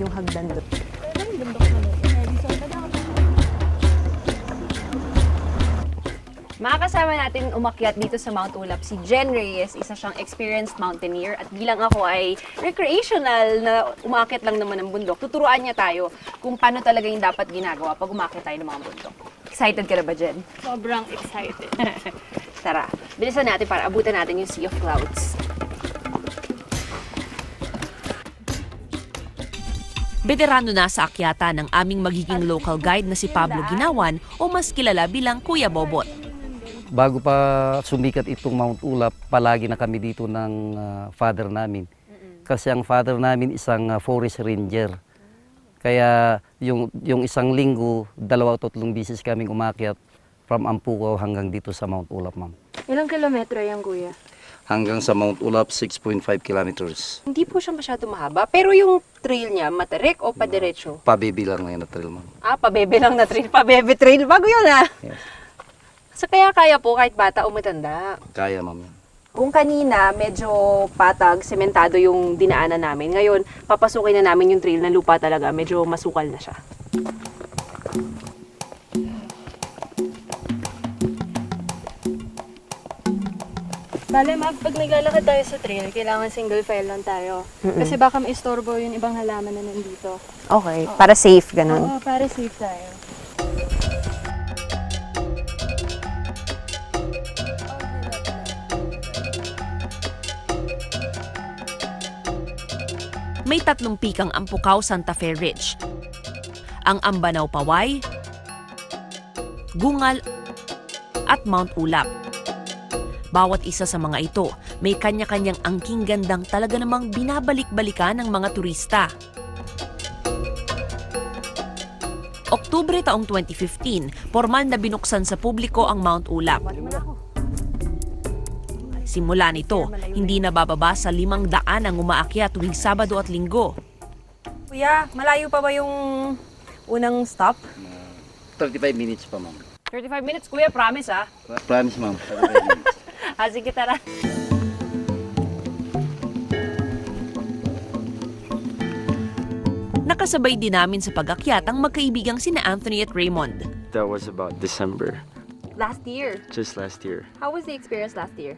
yung hagdan doon. Makakasama natin umakyat dito sa Mount Ulap si Jen Reyes, isa siyang experienced mountaineer at bilang ako ay recreational na umakyat lang naman ng bundok. Tuturuan niya tayo kung paano talaga yung dapat ginagawa pag umakyat tayo ng mga bundok. Excited ka na ba, Jen? Sobrang excited. Tara, bilisan natin para abutan natin yung Sea of Clouds. Veterano na sa akyata ng aming magiging local guide na si Pablo Ginawan o mas kilala bilang Kuya Bobot. Bago pa sumikat itong Mount Ulap, palagi na kami dito ng ah, father namin. Kasi ang father namin isang ah, forest ranger. Kaya yung, yung isang linggo, dalawa o tatlong bisis kaming umakyat from Ampuco hanggang dito sa Mount Ulap, ma'am. Ilang kilometro yan, kuya? Hanggang sa Mount Ulap, 6.5 kilometers. Hindi po siya masyado mahaba, pero yung trail niya, matarik o padiretso? Pabibilang na yan na trail, ma'am. Ah, pabebe lang na trail. Pabebe trail. Bago yun ah. Yes. So kaya kaya po kahit bata o matanda. Kaya, ma'am. Kung kanina medyo patag, sementado yung dinaanan namin. Ngayon, papasukin na namin yung trail na lupa talaga. Medyo masukal na siya. Bale, Mag, pag naglalakad tayo sa trail, kailangan single file lang tayo. Kasi baka maistorbo yung ibang halaman na nandito. Okay, para safe, ganun. Oo, para safe tayo. May tatlong pikang Ampukaw Santa Fe Ridge. Ang Ambanaw Paway, Gungal, at Mount Ulap. Bawat isa sa mga ito, may kanya-kanyang angking gandang talaga namang binabalik-balikan ng mga turista. Oktubre taong 2015, formal na binuksan sa publiko ang Mount Ulap. Simula nito, hindi na bababa sa limang daan ang umaakyat tuwing Sabado at Linggo. Kuya, malayo pa ba yung unang stop? 35 minutes pa, ma'am. 35 minutes, kuya. Promise ah. Promise, ma'am. 35 minutes. Ah, sige, tara. Nakasabay din namin sa pag-akyat ang magkaibigang sina Anthony at Raymond. That was about December, Last year. just last year. How was the experience last year?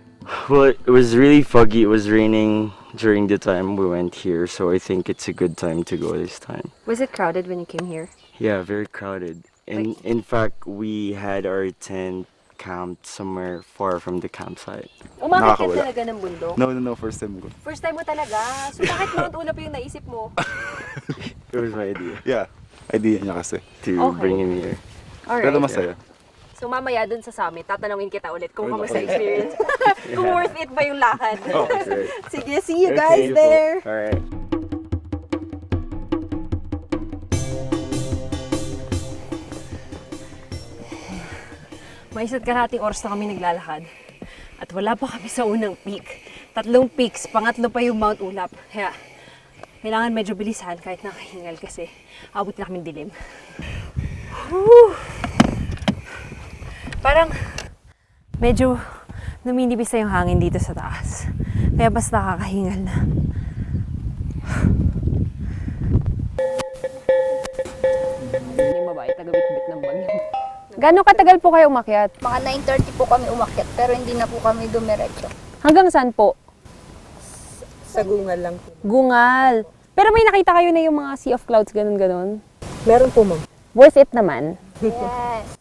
Well, it was really foggy. It was raining during the time we went here, so I think it's a good time to go this time. Was it crowded when you came here? Yeah, very crowded. And in fact, we had our tent camped somewhere far from the campsite. Umakit ka Nakakawala. talaga ng bundok? No, no, no. First time ko. First time mo talaga. So bakit Mount Ulap yung naisip mo? It was my idea Yeah. Idea niya kasi. to Okay. bring him here. Alright. Pero masaya. So mamaya dun sa summit, tatanungin kita ulit kung kamusta experience. kung worth it ba yung lakad. Okay. Sige, see you guys there. All May isa't karating oras na kami naglalakad. At wala pa kami sa unang peak. Tatlong peaks, pangatlo pa yung Mount Ulap. Kaya, kailangan medyo bilisan kahit nakahingal kasi abot na kami dilim. Whew. Parang medyo numinibis na yung hangin dito sa taas. Kaya mas nakakahingal na. Yung babae, tagabit-bit ng bagyo. Gano'ng katagal po kayo umakyat? Mga 9.30 po kami umakyat pero hindi na po kami dumiretso. Hanggang saan po? Sa gungal lang po. Gungal. Pero may nakita kayo na yung mga Sea of Clouds, ganun-ganun. Meron po, ma'am. Worth it naman. Yes.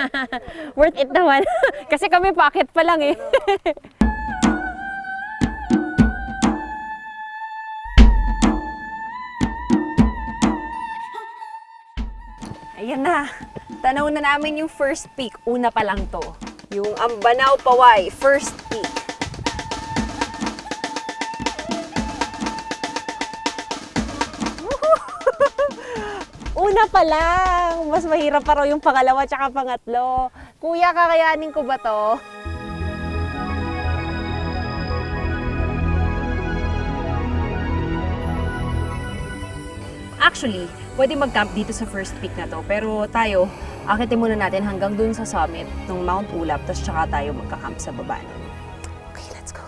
Worth it naman. Kasi kami packet pa lang eh. Ayan na. Tanaw na namin yung first peak. Una pa lang to. Yung Ambanao Paway, first peak. Una pa lang. Mas mahirap pa raw yung pangalawa tsaka pangatlo. Kuya, kakayanin ko ba to? Actually, pwede mag-camp dito sa first peak na to. Pero tayo, akitin muna natin hanggang dun sa summit ng Mount Ulap. Tapos tsaka tayo magka-camp sa baba. Okay, let's go.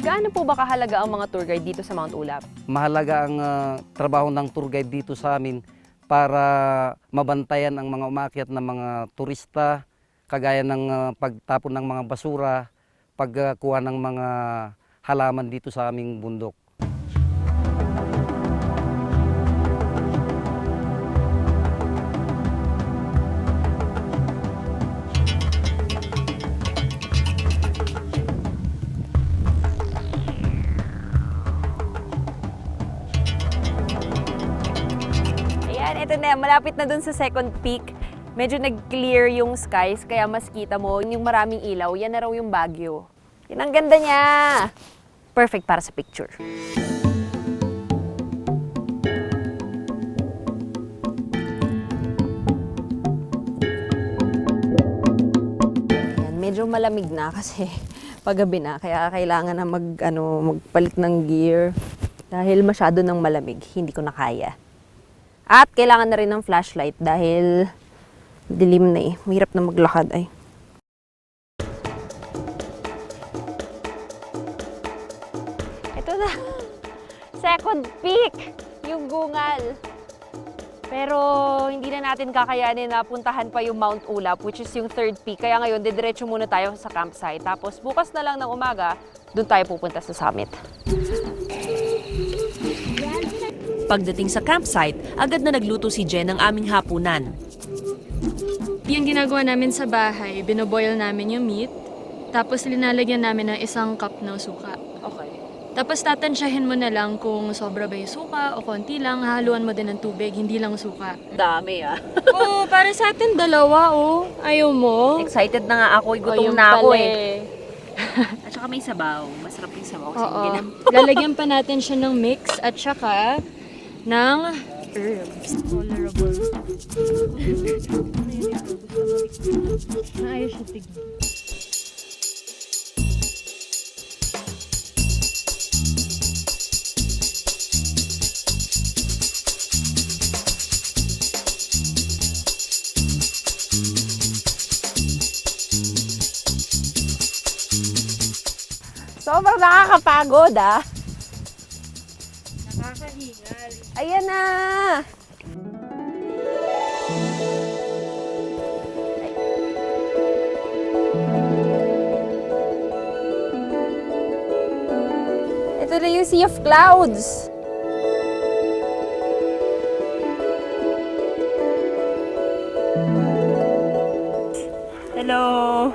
Gaano po ba kahalaga ang mga tour guide dito sa Mount Ulap? Mahalaga ang ah, trabaho ng tour guide dito sa amin para mabantayan ang mga umakyat na mga turista, kagaya ng ah, pagtapon ng mga basura, pagkuha ng mga halaman dito sa aming bundok. Na. Malapit na dun sa second peak. Medyo nag-clear yung skies, kaya mas kita mo yung maraming ilaw. Yan na raw yung Baguio. Yan ang ganda niya! Perfect para sa picture. Ayan, medyo malamig na kasi paggabi na. Kaya kailangan na mag, ano, magpalit ng gear. Dahil masyado ng malamig, hindi ko na kaya. At kailangan na rin ng flashlight dahil dilim na eh. Mahirap na maglakad ay. Ito na. Second peak. Yung gungal. Pero hindi na natin kakayanin na puntahan pa yung Mount Ulap, which is yung third peak. Kaya ngayon, didiretso muna tayo sa campsite. Tapos bukas na lang ng umaga, doon tayo pupunta sa summit. Pagdating sa campsite, agad na nagluto si Jen ng aming hapunan. Yung ginagawa namin sa bahay, binoboil namin yung meat, tapos linalagyan namin ng isang cup ng suka. Okay. Tapos tatansyahin mo na lang kung sobra ba yung suka o konti lang, hahaluan mo din ng tubig, hindi lang suka. Dami ah. Oo, para sa atin dalawa, oh. Ayaw mo? Excited na nga ako. Gutom Ayun na ako pala eh. At saka may sabaw. Masarap yung sabaw kasi Oo. na. Lalagyan pa natin siya ng mix at saka ng herbs. Tolerable. Naayos siya tignan. Sobrang nakakapagod ah. Ito na yung Sea of Clouds. Hello.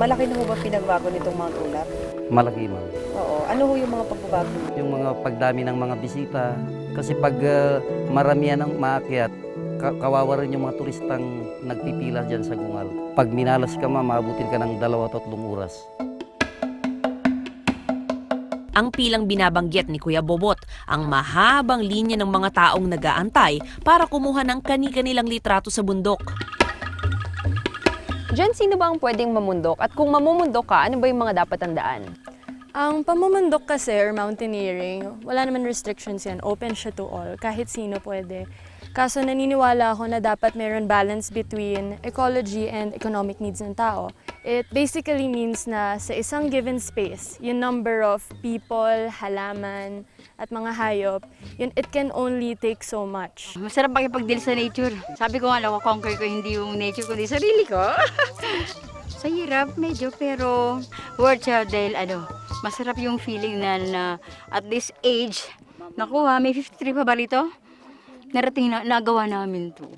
Malaki na ho ba pinagbago nitong Mount Ulap? Malaki ma'am. Oo. Ano ho yung mga pagbabago? Yung mga pagdami ng mga bisita, kasi pag ah, maramihan ng maakyat, kawawa rin yung mga turistang nagpipila dyan sa Gungal. Pag minalas ka ma, maabutin ka ng dalawa tatlong oras. Ang pilang binabanggit ni Kuya Bobot, ang mahabang linya ng mga taong nagaantay para kumuha ng kani-kanilang litrato sa bundok. Diyan, sino ba ang pwedeng mamundok? At kung mamumundok ka, ano ba yung mga dapat tandaan? Ang pamumundok kasi or mountaineering, wala naman restrictions yan. Open siya to all. Kahit sino pwede. Kaso naniniwala ako na dapat meron balance between ecology and economic needs ng tao. It basically means na sa isang given space, yung number of people, halaman, at mga hayop, yun, it can only take so much. Masarap makipag-deal sa nature. Sabi ko nga, conquer ko hindi yung nature, kundi sarili ko. sa hirap, medyo, pero worth siya dahil ano, masarap yung feeling na, na at this age, naku ha, may 53 pa ba rito? Narating na, nagawa namin to.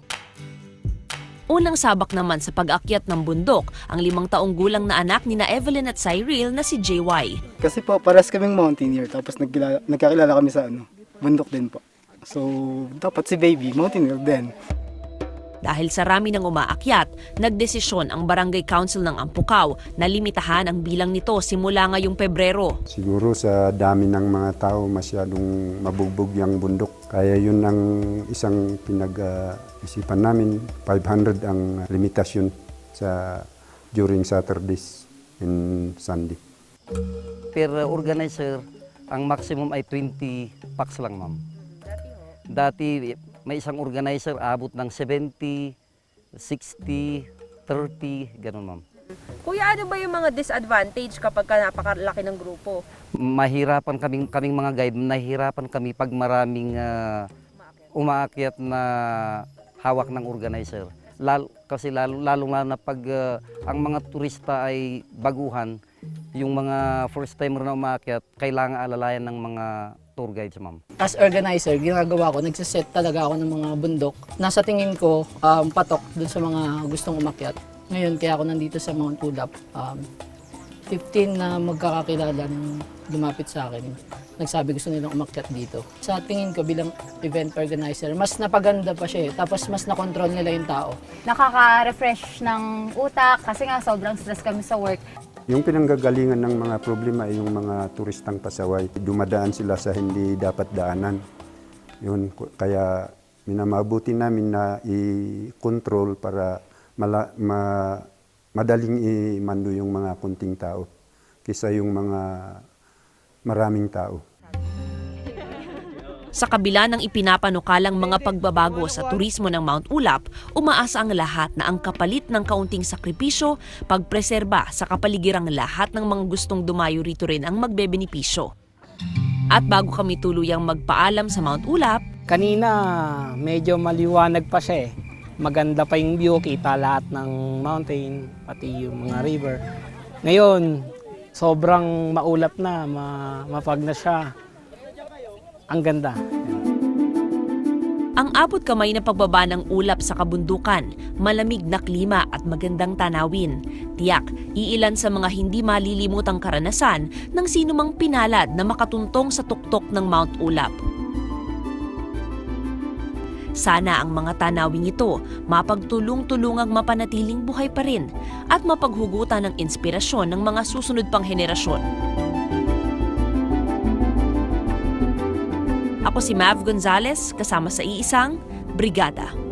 Unang sabak naman sa pag-akyat ng bundok ang limang taong gulang na anak ni na Evelyn at Cyril na si JY. Kasi po, paras kaming mountaineer, tapos nagkilala, nagkakilala kami sa ano, bundok din po. So, dapat si baby, mountaineer din. Dahil sa rami ng umaakyat, nagdesisyon ang Barangay Council ng Ampukaw na limitahan ang bilang nito simula ngayong Pebrero. Siguro sa dami ng mga tao masyadong mabugbog yung bundok. Kaya yun ang isang pinag-isipan namin. 500 ang limitasyon sa during Saturdays and Sunday. Per organizer, ang maximum ay 20 packs lang ma'am. Dati may isang organizer abot ng 70, 60, 30, ganun ma'am. Kuya, ano ba yung mga disadvantage kapag ka napakalaki ng grupo? Mahirapan kaming, kaming mga guide, nahihirapan kami pag maraming ah, umaakyat na hawak ng organizer. Lalo, kasi lalo, lalo na pag ah, ang mga turista ay baguhan, yung mga first timer na umaakyat, kailangan alalayan ng mga tour guides, ma'am. as organizer, ginagawa ko, nagsiset talaga ako ng mga bundok. Nasa tingin ko, um, patok dun sa mga gustong umakyat. Ngayon, kaya ako nandito sa Mount Ulap, um, 15 na magkakakilala nang lumapit sa akin. Nagsabi gusto nilang umakyat dito. Sa tingin ko bilang event organizer, mas napaganda pa siya eh. Tapos mas nakontrol nila yung tao. Nakaka-refresh ng utak kasi nga sobrang stress kami sa work. Yung pinanggagalingan ng mga problema ay yung mga turistang pasaway. Dumadaan sila sa hindi dapat daanan. Yun, kaya minamabuti namin na i-control para mala, ma, madaling imando yung mga kunting tao kisa yung mga maraming tao. Sa kabila ng ipinapanukalang mga pagbabago sa turismo ng Mount Ulap, umaasa ang lahat na ang kapalit ng kaunting sakripisyo, pagpreserba sa kapaligirang lahat ng mga gustong dumayo rito rin ang magbebenepisyo. At bago kami tuluyang magpaalam sa Mount Ulap, Kanina, medyo maliwanag pa siya eh. Maganda pa yung view, kita lahat ng mountain, pati yung mga river. Ngayon, sobrang maulap na, ma mapag na siya. Ang ganda. ang abot kamay na pagbaba ng ulap sa kabundukan, malamig na klima at magandang tanawin. Tiyak, iilan sa mga hindi malilimutang karanasan ng sinumang pinalad na makatuntong sa tuktok ng Mount Ulap. Sana ang mga tanawing ito mapagtulong-tulungang mapanatiling buhay pa rin at mapaghugutan ng inspirasyon ng mga susunod pang henerasyon. Ako si Mav Gonzalez kasama sa iisang Brigada.